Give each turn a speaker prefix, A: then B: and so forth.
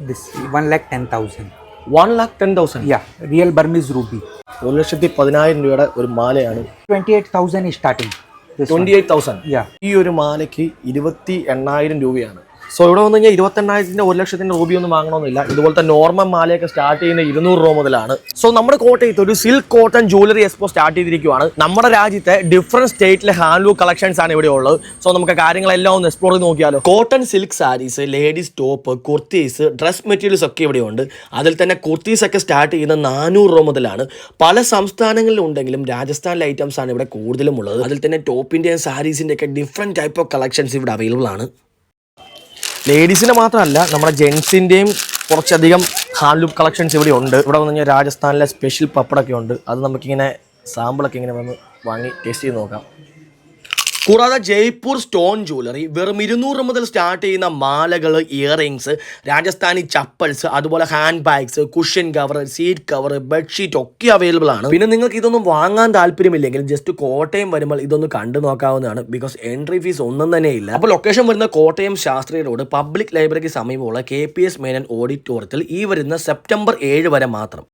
A: This one lakh ten thousand.
B: One lakh ten thousand
A: Yeah, real Burmese ruby.
B: ഒരു ലക്ഷത്തി പതിനായിരം രൂപയുടെ ഒരു മാലയാണ്
A: is starting. This one.
B: Twenty eight thousand
A: Yeah.
B: ഈ ഒരു മാലയ്ക്ക് ഇരുപത്തി എണ്ണായിരം രൂപയാണ് സോ ഇവിടെ വന്നു കഴിഞ്ഞാൽ ഇരുപത്തി എണ്ണായിരത്തിന്റെ ഒരു ലക്ഷത്തിന്റെ രൂപയൊന്നും വാങ്ങണമെന്നില്ല. ഇതുപോലത്തെ നോർമൽ മാലയൊക്കെ സ്റ്റാർട്ട് ചെയ്യുന്ന ഇരുന്നൂറ് രൂപ മുതലാണ്. സോ നമ്മുടെ കോട്ടയത്ത് ഒരു silk cotton jewellery expo start ചെയ്തിരിക്കുകയാണ് നമ്മുടെ രാജ്യത്തെ ഡിഫറെന്റ് സ്റ്റേറ്റിലെ ഹാൻഡ്ലൂം കളക്ഷൻസ് ആണ് ഇവിടെ ഉള്ളത്. സോ നമുക്ക് കാര്യങ്ങളെല്ലാം ഒന്ന് എക്സ്പ്ലോർ ചെയ്ത് നോക്കിയാലോ. Cotton silk sarees ladies top kurtis dress materials ഒക്കെ ഇവിടെ ഉണ്ട്. അതിൽ തന്നെ കുർത്തീസ് ഒക്കെ സ്റ്റാർട്ട് ചെയ്യുന്ന നാനൂറ് രൂപ മുതലാണ്. പല സംസ്ഥാനങ്ങളിൽ ഉണ്ടെങ്കിലും രാജസ്ഥാനിലെ ഐറ്റംസ് ആണ് ഇവിടെ കൂടുതലും ഉള്ളത്. അതിൽ തന്നെ ടോപ്പിന്റെയും സാരീസിന്റെ ഒക്കെ ഡിഫറെന്റ് ടൈപ്പ് ഓഫ് കളക്ഷൻസ് ഇവിടെ അവൈലബിൾ ആണ്. ലേഡീസിന് മാത്രമല്ല നമ്മുടെ ജെൻസിന്റെയും കുറച്ചധികം ഹാൻഡ്ലൂം കളക്ഷൻസ് ഇവിടെ ഉണ്ട്. ഇവിടെ വന്നു കഴിഞ്ഞാൽ രാജസ്ഥാനിലെ സ്പെഷ്യൽ പപ്പടൊക്കെ ഉണ്ട്. അത് നമുക്കിങ്ങനെ സാമ്പിളൊക്കെ ഇങ്ങനെ വന്ന് വാങ്ങി ടേസ്റ്റ് ചെയ്ത് നോക്കാം. കൂടാതെ ജയ്പൂർ സ്റ്റോൺ ജ്വല്ലറി വെറും ഇരുന്നൂറ് മുതൽ സ്റ്റാർട്ട് ചെയ്യുന്ന മാലകൾ ഇയറിങ്സ് രാജസ്ഥാനി ചപ്പൽസ് അതുപോലെ handbags cushion cover seat cover bedsheet ഒക്കെ അവൈലബിൾ ആണ്. പിന്നെ നിങ്ങൾക്ക് ഇതൊന്നും വാങ്ങാൻ താല്പര്യമില്ലെങ്കിൽ ജസ്റ്റ് കോട്ടയം വരുമ്പോൾ ഇതൊന്ന് കണ്ടു നോക്കാവുന്നതാണ് ബിക്കോസ് എൻട്രി ഫീസ് ഒന്നും തന്നെ ഇല്ല. അപ്പോൾ ലൊക്കേഷൻ വരുന്ന കോട്ടയം ശാസ്ത്രീയ റോഡ് പബ്ലിക് ലൈബ്രറിക്ക് സമീപമുള്ള കെ പി എസ് മേനൻ ഓഡിറ്റോറിയത്തിൽ ഈ വരുന്ന സെപ്റ്റംബർ ഏഴ് വരെ മാത്രം.